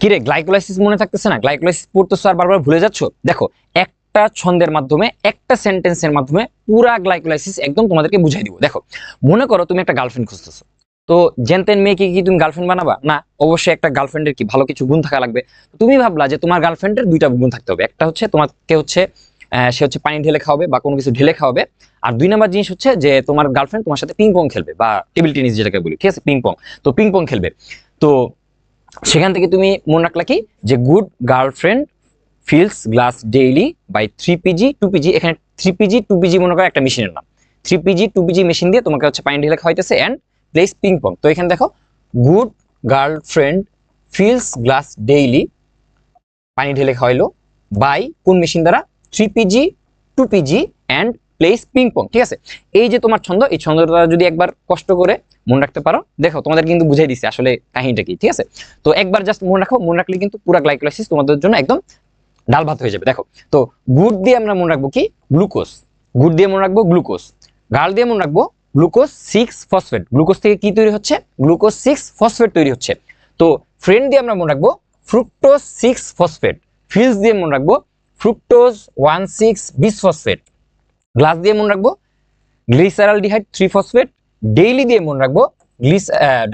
কিরে গ্লাইকোলাইসিস মনে থাকতেছে না? গ্লাইকোলাইসিস পড়তেছো আর বারবার ভুলে যাচ্ছ? দেখো, একটা ছন্দের মাধ্যমে, একটা সেন্টেন্সের মাধ্যমে পুরা গ্লাইকোলাইসিস একদম তোমাদেরকে বুঝাই দিব। দেখো, মনে করো তুমি একটা গার্লফ্রেন্ড খুঁজতেছো। তো জেনতেন মেয়েকে কি তুমি গার্লফ্রেন্ড বানাবা? না, অবশ্যই একটা গার্লফ্রেন্ডের কি ভালো কিছু গুণ থাকা লাগবে। তুমি ভাবলা যে তোমার গার্লফ্রেন্ডের দুইটা গুণ থাকতে হবে। একটা হচ্ছে তোমাকে হচ্ছে সে হচ্ছে পানি ঢেলে খাওয়াবে বা কোনো কিছু ঢেলে খাওয়াবে। আর দুই নাম্বার জিনিস হচ্ছে যে তোমার গার্লফ্রেন্ড তোমার সাথে পিং পং খেলবে বা টেবিল টেনিস যেটাকে বলি, ঠিক আছে? পিং পং তো পিং পং খেলবে। তো সেখান থেকে তুমি মনে রাখলা কি? যে good girlfriend fills glass daily by three PG two PG এখানে থ্রি পিজি টু পিজি মনে করো একটা মেশিনের নাম। Three PG two PG machine দিয়ে তোমাকে হচ্ছে পানি ঢেলে খাওয়াইতেছে অ্যান্ড প্লেস পিং পং তো এখানে দেখো good girlfriend fills glass daily পানি ঢেলে খাওয়াইলো বাই কোন মেশিন দ্বারা? Three PG two PG and place ping pong ঠিক আছে? এই যে তোমার ছন্দ, এই ছন্দটা যদি একবার কষ্ট করে মনে রাখতে পারো, দেখো, তোমাদের কিন্তু বুঝাই দিচ্ছে আসলে কাহিনীটা কি, ঠিক আছে? তো একবার জাস্ট মনে রাখো, মনে রাখলে কিন্তু পুরা গ্লাইকোলাইসিস তোমাদের জন্য একদম ডাল ভাত হয়ে যাবে, দেখো। তো গুড দিয়ে আমরা মনে রাখব কি? গ্লুকোজ গুড দিয়ে মনে রাখব গ্লুকোজ গাল দিয়ে মনে রাখব গ্লুকোজ সিক্স ফসফেট গ্লুকোজ থেকে কি তৈরি হচ্ছে? গ্লুকোজ সিক্স ফসফেট তৈরি হচ্ছে। তো ফ্রেন্ড দিয়ে আমরা মনে রাখব ফ্রুক্টোজ সিক্স ফসফেট ফিলস দিয়ে মনে রাখব fructose one six bis phosphate glass দিয়ে মনে রাখব গ্লিসারালডিহাইড থ্রি ফসফেট, ডেইলি দিয়ে মনে রাখব, glyce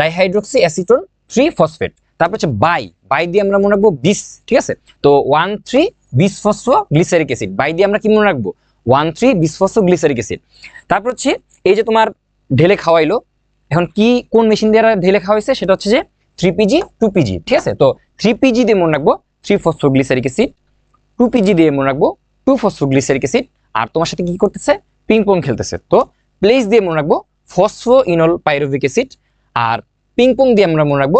dihydroxy acetone three phosphate. তারপর হচ্ছে বাই বাই দিয়ে আমরা মনে রাখব বিস ঠিক আছে? তো one three bis phospho glyceric acid, by দিয়ে আমরা কি মনে রাখব? One three bis phospho glyceric acid. তারপর হচ্ছে এই যে তোমার ঢেলে খাওয়াইলো, এখন কি, কোন মেশিন দিয়ে ঢেলে খাওয়াইছে? সেটা হচ্ছে যে থ্রি পিজি টু পিজি ঠিক আছে? তো থ্রি পিজি দিয়ে মনে রাখব, three phospho glyceric acid, two PG দিয়ে মনে রাখব, টু ফসফো গ্লিসারিক অ্যাসিড আর তোমার সাথে কি করতেছে? পিং পং খেলতেছে। তো প্লেস দিয়ে মনে রাখব ফসফো ইনল পাইরোভিক অ্যাসিড আর পিং পং দিয়ে আমরা মনে রাখব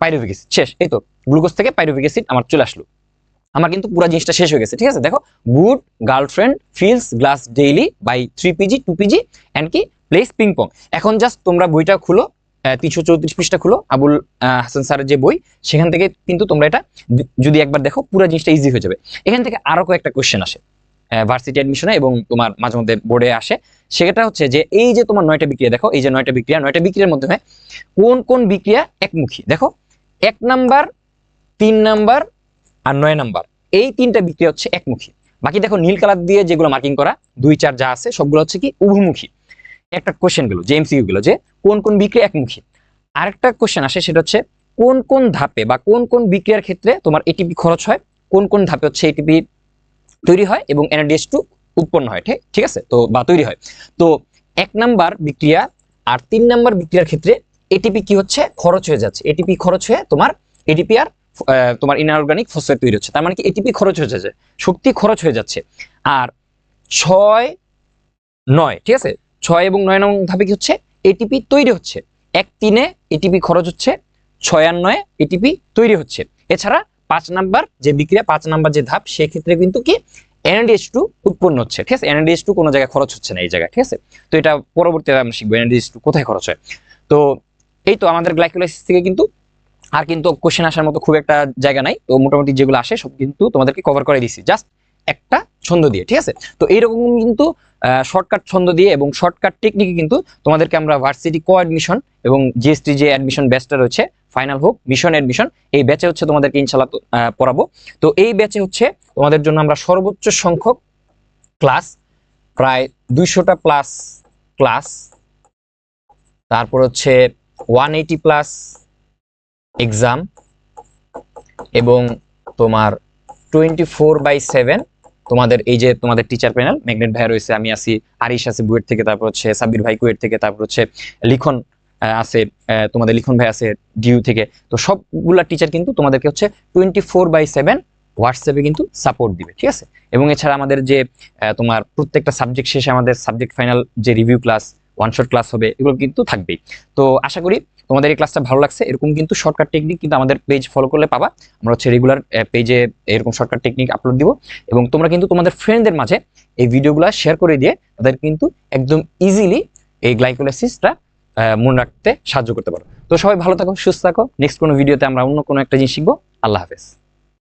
পাইরোভিক অ্যাসিড শেষ, এই তো গ্লুকোজ থেকে পাইরোভিক অ্যাসিড আমার চলে আসলো। আমার কিন্তু পুরো জিনিসটা শেষ হয়ে গেছে, ঠিক আছে? দেখো good girlfriend fills glass daily by three PG two PG and কি? প্লেস পিং পং এখন জাস্ট তোমরা বইটা খুলো তিনশো চৌত্রিশ পৃষ্ঠা খুলো, আবুল হাসান স্যারের যে বই, সেখান থেকে কিন্তু তোমরা এটা যদি একবার দেখো, পুরো জিনিসটা ইজি হয়ে যাবে। এখান থেকে আরও কয়েকটা কোয়েশ্চেন আসে। ভার্সিটি অ্যাডমিশনে এবং তোমার মাঝে মধ্যে বোর্ডে আসে। সেটা হচ্ছে যে এই যে তোমার নয়টা বিক্রিয়া, দেখো, এই যে নয়টা বিক্রিয়া, নয়টা বিক্রিয়ার মাধ্যমে কোন কোন বিক্রিয়া একমুখী? দেখো, এক নাম্বার, তিন নাম্বার আর নয় নাম্বার, এই তিনটা বিক্রিয়া হচ্ছে একমুখী। বাকি দেখো, নীল কালার দিয়ে যেগুলো মার্কিং করা, দুই, চার যা আছে, সবগুলো হচ্ছে কি উভমুখী। একটা কোশ্চেনগুলো, যে এমসিকিউ গুলো, যে কোন কোন বিক্রিয়া একমুখী? আরেকটা কোশ্চেন আসে, সেটা হচ্ছে কোন কোন ধাপে বা কোন কোন বিক্রিয়ার ক্ষেত্রে তোমার এটিপি খরচ হয়? কোন কোন ধাপে হচ্ছে এটিপি তৈরি হয় এবং এনআরডিএস টু উৎপন্ন হয়, ঠিক আছে? তো, বা তৈরি হয়। তো, এক নাম্বার বিক্রিয়া আর তিন নাম্বার বিক্রিয়ার ক্ষেত্রে এটিপি কি হচ্ছে? খরচ হয়ে যাচ্ছে। এটিপি খরচ হয়ে তোমার এটিপি আর তোমার ইনঅর্গানিক ফসফেট তৈরি হচ্ছে। তার মানে কি? এটিপি খরচ হয়ে যাচ্ছে। শক্তি খরচ হয়ে যাচ্ছে। আর ছয় নয়, ঠিক আছে? ছয় এবং নয় নং ধাপে কি হচ্ছে? এটিপি তৈরি হচ্ছে। এক তিনে এটিপি খরচ হচ্ছে, ছয় আর নয় এটিপি তৈরি হচ্ছে। এছাড়া পাঁচ নাম্বার যে বিক্রিয়া, পাঁচ নাম্বার যে ধাপ, সেক্ষেত্রে কিন্তু কি? এনএডিএস টু উৎপন্ন হচ্ছে, ঠিক আছে? এনএডিএস টু কোনো জায়গায় খরচ হচ্ছে না এই জায়গায়, ঠিক আছে? তো এটা পরবর্তীতে আমরা শিখব এনএডিএস টু কোথায় খরচ হয়? তো এই তো আমাদের গ্লাইকোলাইসিস থেকে কিন্তু আর কিন্তু কোশ্চেন আসার মতো খুব একটা জায়গা নাই। তো মোটামুটি যেগুলো আসে, সব কিন্তু তোমাদেরকে কভার করে দিচ্ছি জাস্ট একটা ছন্দ দিয়ে, ঠিক আছে? তো এইরকম কিন্তু শর্টকাট ছন্দ দিয়ে এবং শর্টকাট টেকনিকে কিন্তু তোমাদেরকে আমরা ভার্সিটি কো অ্যাডমিশন এবং জিএসটি যে অ্যাডমিশন ব্যাচটা রয়েছে ফাইনাল হোক মিশন অ্যাডমিশন এই ব্যাচে হচ্ছে তোমাদেরকে ইনশাল্লাহ পড়াবো। তো এই ব্যাচে হচ্ছে তোমাদের জন্য আমরা সর্বোচ্চ সংখ্যক ক্লাস প্রায় দুইশোটা প্লাস ক্লাস তারপর হচ্ছে ওয়ান এইটি প্লাস এক্সাম এবং তোমার টোয়েন্টি ফোর বাই সেভেন তোমাদের এই যে তোমাদের টিচার প্যানেল ম্যাগনেট ভাই রয়েছে, আমি আছি, আরিশ আছে বুয়েট থেকে, তারপর হচ্ছে সাব্বির ভাই কুয়েট থেকে, তারপর হচ্ছে লিখন আছে তোমাদের লিখন ভাই আছে ডিউ থেকে। তো সবগুলা টিচার কিন্তু তোমাদেরকে হচ্ছে টোয়েন্টি ফোর বাই সেভেন হোয়াটসঅ্যাপে কিন্তু সাপোর্ট দিবে, ঠিক আছে? এবং এছাড়া আমাদের যে তোমার প্রত্যেকটা সাবজেক্ট শেষে আমাদের সাবজেক্ট ফাইনাল যে review class one shot class হবে, এগুলো কিন্তু থাকবেই। তো আশা করি তোমাদের এই ক্লাসটা ভালো লাগছে। এরকম কিন্তু শর্টকাট টেকনিক কিন্তু আমাদের পেজ ফলো করলে পাবা। আমরা হচ্ছে রেগুলার পেজে এরকম শর্টকাট টেকনিক আপলোড দিব। এবং তোমরা কিন্তু তোমাদের ফ্রেন্ডদের মাঝে এই ভিডিওগুলো শেয়ার করে দিয়ে তাদের কিন্তু একদম ইজিলি এই গ্লাইকোলাইসিসটা মনে রাখতে সাহায্য করতে পারো। তো সবাই ভালো থাকো, সুস্থ থাকো। নেক্সট কোনো ভিডিওতে আমরা অন্য কোনো একটা জিনিস শিখব। আল্লাহ হাফেজ।